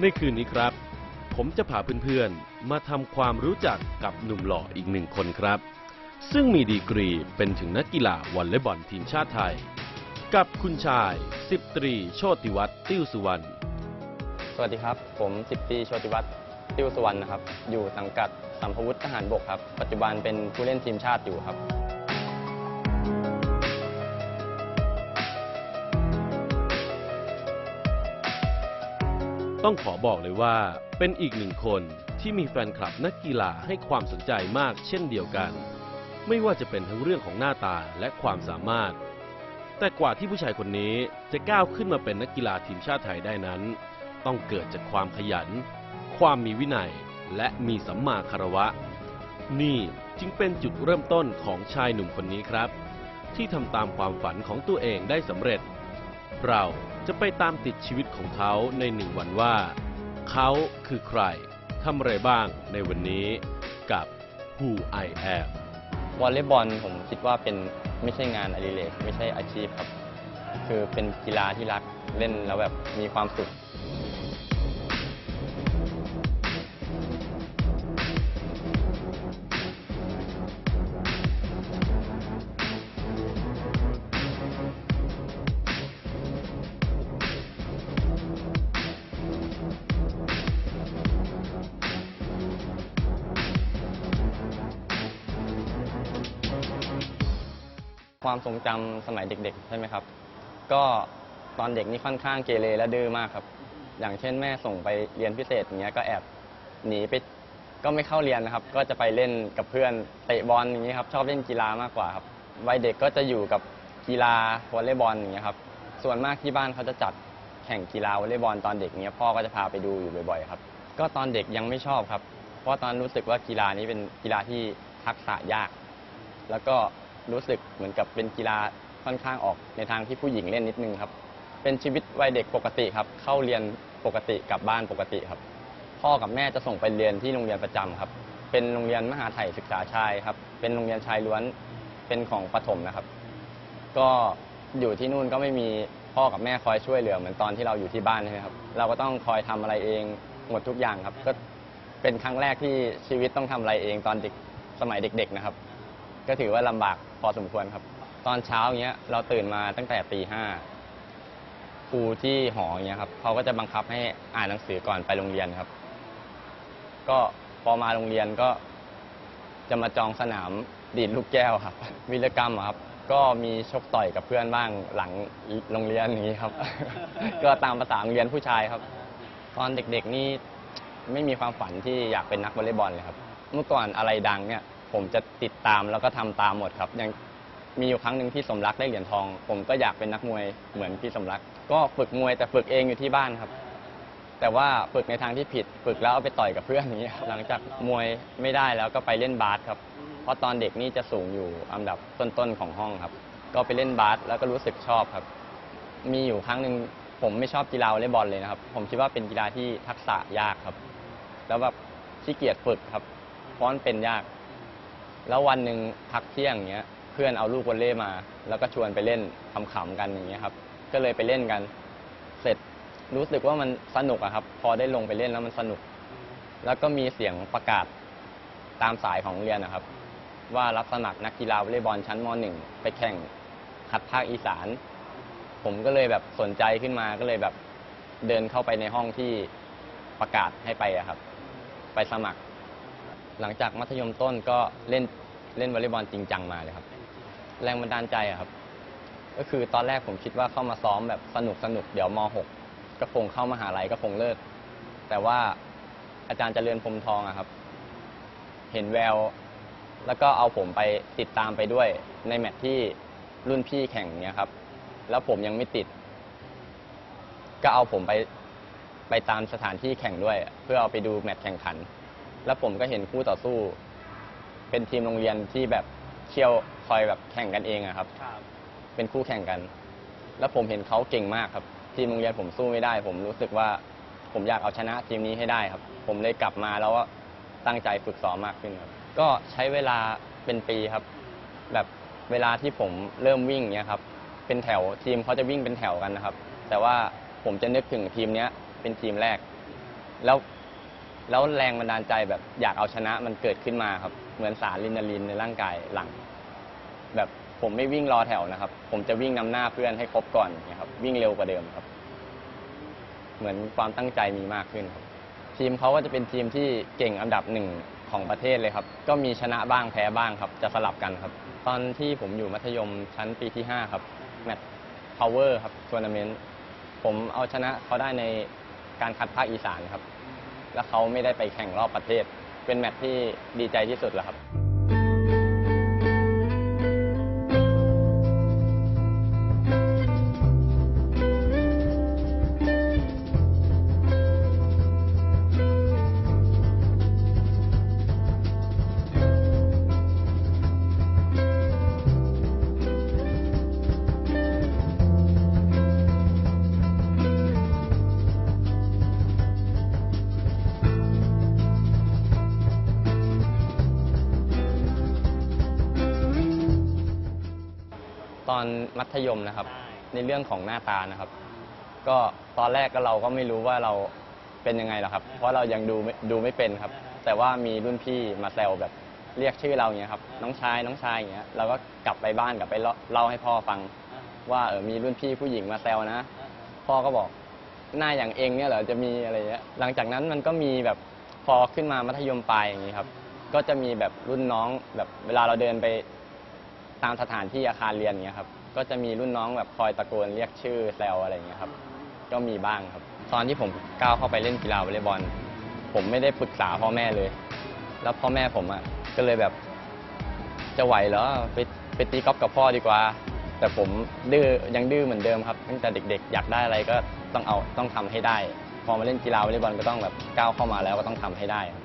ในคืนนี้ครับ ผมจะพาเพื่อนๆ มาทำความรู้จักกับหนุ่มหล่ออีกหนึ่งคนครับ ซึ่งมีดีกรีเป็นถึงนักกีฬาวอลเลย์บอลทีมชาติไทย กับคุณชายสิบตรีโชติวัฒน์ติ้วสุวรรณสวัสดีครับ ผมสิบตรีโชติวัฒน์ติ้วสุวรรณนะครับ อยู่สังกัดสัมภวุฒิทหารบกครับ ปัจจุบันเป็นผู้เล่นทีมชาติอยู่ครับ ต้องขอบอกเลยว่าเป็นอีกหนึ่งคนที่มีแฟนคลับนักกีฬาให้ความสนใจมากเช่นเดียวกัน ไม่ว่าจะเป็นทั้งเรื่องของหน้าตาและความสามารถ แต่กว่าที่ผู้ชายคนนี้จะก้าวขึ้นมาเป็นนักกีฬาทีมชาติไทยได้นั้น ต้องเกิดจากความขยัน ความมีวินัย และมีสัมมาคารวะ นี่จึงเป็นจุดเริ่มต้นของชายหนุ่มคนนี้ครับ ที่ทำตามความฝันของตัวเองได้สำเร็จ เรา จะไปตามติดชีวิตของเขาในหนึ่งวันว่า เขาคือใครทำอะไรบ้างในวันนี้กับ Who I Am วอลเลย์บอลผมคิดว่าเป็นไม่ใช่งานอดิเรกไม่ใช่อาชีพครับ คือเป็นกีฬาที่รักเล่นแล้วแบบมีความสุข ความทรงจำสมัยเด็ก ๆ ใช่ไหมครับ ก็ตอนเด็กนี่ค่อนข้างเกเรและดื้อมากครับ อย่างเช่นแม่ส่งไปเรียนพิเศษอย่างเงี้ยก็แอบหนีไปก็ไม่เข้าเรียนนะครับ ก็จะไปเล่นกับเพื่อนเตะบอลอย่างนี้ครับ ชอบเล่นกีฬามากกว่าครับวัยเด็กก็จะอยู่กับกีฬาวอลเลย์บอลอย่างเงี้ยครับ ส่วนมากที่บ้านเขาจะจัดแข่งกีฬาวอลเลย์บอลตอนเด็กเนี้ยพ่อก็จะพาไปดูอยู่บ่อยๆครับ ก็ตอนเด็กยังไม่ชอบครับ เพราะตอนรู้สึกว่ากีฬานี้เป็นกีฬาที่ทักษะยาก แล้วก็ รู้สึกเหมือนกับเป็นกีฬาค่อนข้างออกในทางที่ผู้หญิงเล่นนิดนึงครับ เป็นชีวิตวัยเด็กปกติครับ เข้าเรียนปกติกลับบ้านปกติครับ พ่อกับแม่จะส่งไปเรียนที่โรงเรียนประจำครับ เป็นโรงเรียนมหาไทยศึกษาชายครับ เป็นโรงเรียนชายล้วนเป็นของประถมนะครับ ก็อยู่ที่นู่นก็ไม่มีพ่อกับแม่คอยช่วยเหลือเหมือนตอนที่เราอยู่ที่บ้านใช่ไหมครับ เราก็ต้องคอยทำอะไรเองหมดทุกอย่างครับ ก็เป็นครั้งแรกที่ชีวิตต้องทำอะไรเองตอนเด็กสมัยเด็ก ๆ นะครับ ก็ถือว่าลำบากพอสมควรครับ ตอนเช้าอย่างเงี้ยเราตื่นมาตั้งแต่ตีห้าครูที่หออย่างเงี้ยครับเขาก็จะบังคับให้อ่านหนังสือก่อนไปโรงเรียนครับ ก็พอมาโรงเรียนก็จะมาจองสนามดีดลูกแก้วครับ วิรกรรมอะครับ ก็มีชกต่อยกับเพื่อนบ้างหลังโรงเรียนอย่างนี้ครับ ก็ตามภาษาโรงเรียนผู้ชายครับ ตอนเด็กๆนี่ไม่มีความฝันที่อยากเป็นนักวอลเลย์บอลเลยครับ เมื่อก่อนอะไรดังเนี่ย ผมจะติดตามแล้วก็ทำตามหมดครับอย่างมีอยู่ครั้งหนึ่งที่สมรักได้เหรียญทอง ผมก็อยากเป็นนักมวยเหมือนพี่สมรัก ก็ฝึกมวยแต่ฝึกเองอยู่ที่บ้านครับ แต่ว่าฝึกในทางที่ผิด ฝึกแล้วเอาไปต่อยกับเพื่อนอย่างนี้ยครับหลังจากมวยไม่ได้แล้วก็ไปเล่นบาสครับ เพราะตอนเด็กนี่จะสูงอยู่อันดับต้นๆของห้องครับ ก็ไปเล่นบาสแล้วก็รู้สึกชอบครับ มีอยู่ครั้งหนึ่งผมไม่ชอบกีฬาวอลเลย์บอลเลยนะครับ ผมคิดว่าเป็นกีฬาที่ทักษะยากครับ แล้วแบบขี้เกียจฝึกครับเพราะมันเป็นยาก แล้ววันหนึ่งพักเที่ยงอย่างเงี้ยเพื่อนเอาลูกวอลเลย์มา แล้วก็ชวนไปเล่นขำๆกันอย่างเงี้ยครับ ก็เลยไปเล่นกัน เสร็จรู้สึกว่ามันสนุกอะครับ พอได้ลงไปเล่นแล้วมันสนุก แล้วก็มีเสียงประกาศตามสายของโรงเรียนนะครับ ว่ารับสมัครนักกีฬาวอลเลย์บอลชั้นม .1 ไปแข่งคัดภาคอีสาน ผมก็เลยแบบสนใจขึ้นมาก็เลยแบบเดินเข้าไปในห้องที่ประกาศให้ไปอะครับ ไปสมัคร หลังจากมัธยมต้นก็เล่นเล่นวอลเลย์บอลจริงจังมาเลยครับ แรงบันดาลใจอะครับ ก็คือตอนแรกผมคิดว่าเข้ามาซ้อมแบบสนุกสนุกเดี๋ยวม .6 ก็คงเข้ามหาลัยก็คงเลิก แต่ว่าอาจารย์เจริญพรมทองอะครับ เห็นแวว แล้วก็เอาผมไปติดตามไปด้วยในแมตช์ที่รุ่นพี่แข่งเนี้ยครับ แล้วผมยังไม่ติด ก็เอาผมไปไปตามสถานที่แข่งด้วย เพื่อเอาไปดูแมตช์แข่งขัน แล้วผมก็เห็นคู่ต่อสู้ เป็นทีมโรงเรียนที่แบบเชี่ยวคอยแบบแข่งกันเองอะครับ เป็นคู่แข่งกัน แล้วผมเห็นเขาเก่งมากครับ ทีมโรงเรียนผมสู้ไม่ได้ ผมรู้สึกว่าผมอยากเอาชนะทีมนี้ให้ได้ครับ ผมเลยกลับมาแล้วก็ตั้งใจฝึกซ้อมมากขึ้นครับ ก็ใช้เวลาเป็นปีครับ แบบเวลาที่ผมเริ่มวิ่งเนี้ยครับ เป็นแถวทีมเขาจะวิ่งเป็นแถวกันนะครับ แต่ว่าผมจะนึกถึงทีมเนี้ยเป็นทีมแรก แล้ว แล้วแรงบันดาลใจแบบอยากเอาชนะมันเกิดขึ้นมาครับ เหมือนสารลินาลินในร่างกายหลัง แบบผมไม่วิ่งรอแถวนะครับ ผมจะวิ่งนำหน้าเพื่อนให้ครบก่อนนะครับ วิ่งเร็วกว่าเดิมครับ เหมือนความตั้งใจมีมากขึ้นครับ ทีมเขาก็จะเป็นทีมที่เก่งอันดับหนึ่งของประเทศเลยครับ ก็มีชนะบ้างแพ้บ้างครับ จะสลับกันครับ ตอนที่ผมอยู่มัธยมชั้นปีที่ 5 ครับแมตช์ power ครับทัวร์นาเมนต์ผมเอาชนะเขาได้ในการคัดภาคอีสานครับ แล้วเขาไม่ได้ไปแข่งรอบประเทศเป็นแมตที่ดีใจที่สุดแล้วครับ ตอนมัธยมนะครับ ในเรื่องของหน้าตานะครับ ก็ตอนแรกก็เราก็ไม่รู้ว่าเราเป็นยังไงหรอกครับ เพราะเรายังดูไม่ดูไม่เป็นครับ แต่ว่ามีรุ่นพี่มาแซวแบบเรียกชื่อเราอย่างเงี้ยครับ น้องชายน้องชายอย่างเงี้ยเราก็กลับไปบ้านกลับไปเล่าเล่าให้พ่อฟัง ว่าเออมีรุ่นพี่ผู้หญิงมาแซวนะ พ่อก็บอกหน้าอย่างเองเนี่ยเหรอจะมีอะไรเงี้ยหลังจากนั้นมันก็มีแบบพอขึ้นมามัธยมปลายอย่างนี้ครับ ก็จะมีแบบรุ่นน้องแบบเวลาเราเดินไป ตามสถานที่อาคารเรียนเงี้ยครับ ก็จะมีรุ่นน้องแบบคอยตะโกนเรียกชื่อแซวอะไรเงี้ยครับ ก็มีบ้างครับ ตอนที่ผมก้าวเข้าไปเล่นกีฬาวอลเลย์บอล ผมไม่ได้ปรึกษาพ่อแม่เลย แล้วพ่อแม่ผมอะก็เลยแบบจะไหวเหรอไปไปตีกอล์ฟกับพ่อดีกว่า แต่ผมดื้อยังดื้อเหมือนเดิมครับ ตั้งแต่เด็ก ๆ อยากได้อะไรก็ต้องเอาต้องทำให้ได้ พอมาเล่นกีฬาวอลเลย์บอลก็ต้องแบบก้าวเข้ามาแล้วก็ต้องทำให้ได้ครับ